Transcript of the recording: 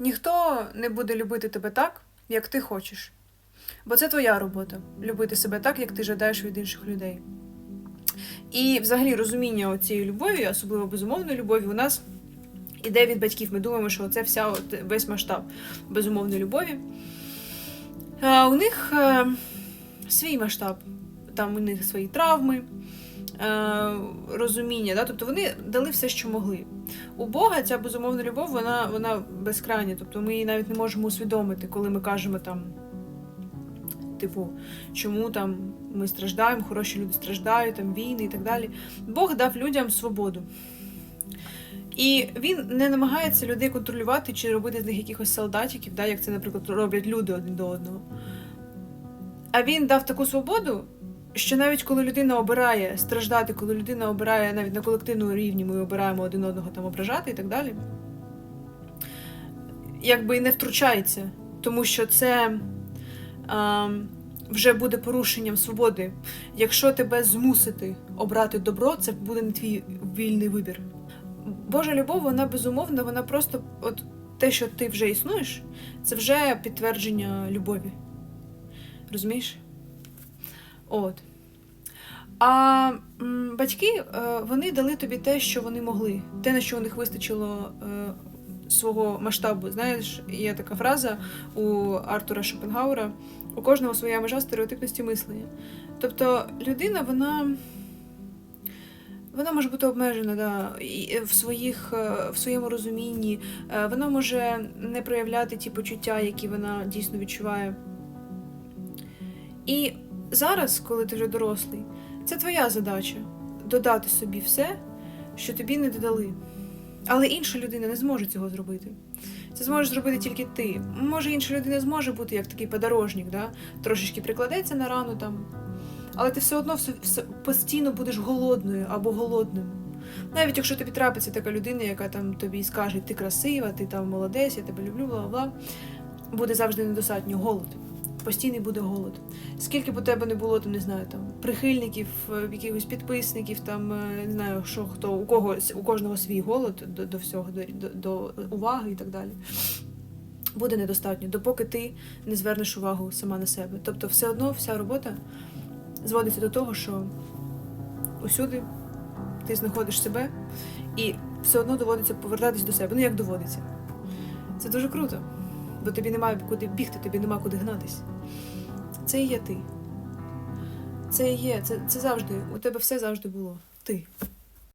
Ніхто не буде любити тебе так, як ти хочеш. Бо це твоя робота любити себе так, як ти жадаєш від інших людей. І взагалі розуміння цієї любові, особливо безумовної любові, у нас іде від батьків. Ми думаємо, що це вся от, весь масштаб безумовної любові. А у них е, свій масштаб, там у них свої травми, е, розуміння. Да? Тобто вони дали все, що могли. У Бога ця безумовна любов, вона, вона безкрайня. Тобто ми її навіть не можемо усвідомити, коли ми кажемо там. Типу, чому там ми страждаємо, хороші люди страждають, там війни і так далі. Бог дав людям свободу. І він не намагається людей контролювати чи робити з них якихось солдатиків, да, як це, наприклад, роблять люди один до одного. А він дав таку свободу, що навіть коли людина обирає страждати, коли людина обирає навіть на колективному рівні, ми обираємо один одного там ображати і так далі, якби і не втручається, тому що це а, вже буде порушенням свободи. Якщо тебе змусити обрати добро, це буде не твій вільний вибір. Божа любов, вона безумовна, вона просто от те, що ти вже існуєш, це вже підтвердження любові. Розумієш? От. А батьки, е, вони дали тобі те, що вони могли, те, на що у них вистачило е, свого масштабу. Знаєш, є така фраза у Артура Шопенгауера: у кожного своя межа стереотипності мислення. Тобто людина, вона. Вона може бути обмежена да, в, своїх, е, в своєму розумінні. Е, Вона може не проявляти ті почуття, які вона дійсно відчуває. І зараз, коли ти вже дорослий, це твоя задача додати собі все, що тобі не додали. Але інша людина не зможе цього зробити. Це зможеш зробити тільки ти. Може, інша людина зможе бути як такий подорожник, да? трошечки прикладеться на рану там. Але ти все одно все, все, постійно будеш голодною або голодним. Навіть якщо тобі трапиться така людина, яка там тобі скаже, ти красива, ти там молодець, я тебе люблю, бла бла, буде завжди недостатньо голод. Постійний буде голод. Скільки б у тебе не було, там не знаю, там прихильників, е, якихось підписників, там е, не знаю, що хто у когось у кожного свій голод до, до всього, до, до уваги і так далі. Буде недостатньо, допоки ти не звернеш увагу сама на себе. Тобто, все одно вся робота зводиться до того, що усюди ти знаходиш себе і все одно доводиться повертатись до себе. Ну як доводиться? Це дуже круто, бо тобі немає куди бігти, тобі нема куди гнатись. Це і є ти. Це і є, це, це завжди, у тебе все завжди було. Ти.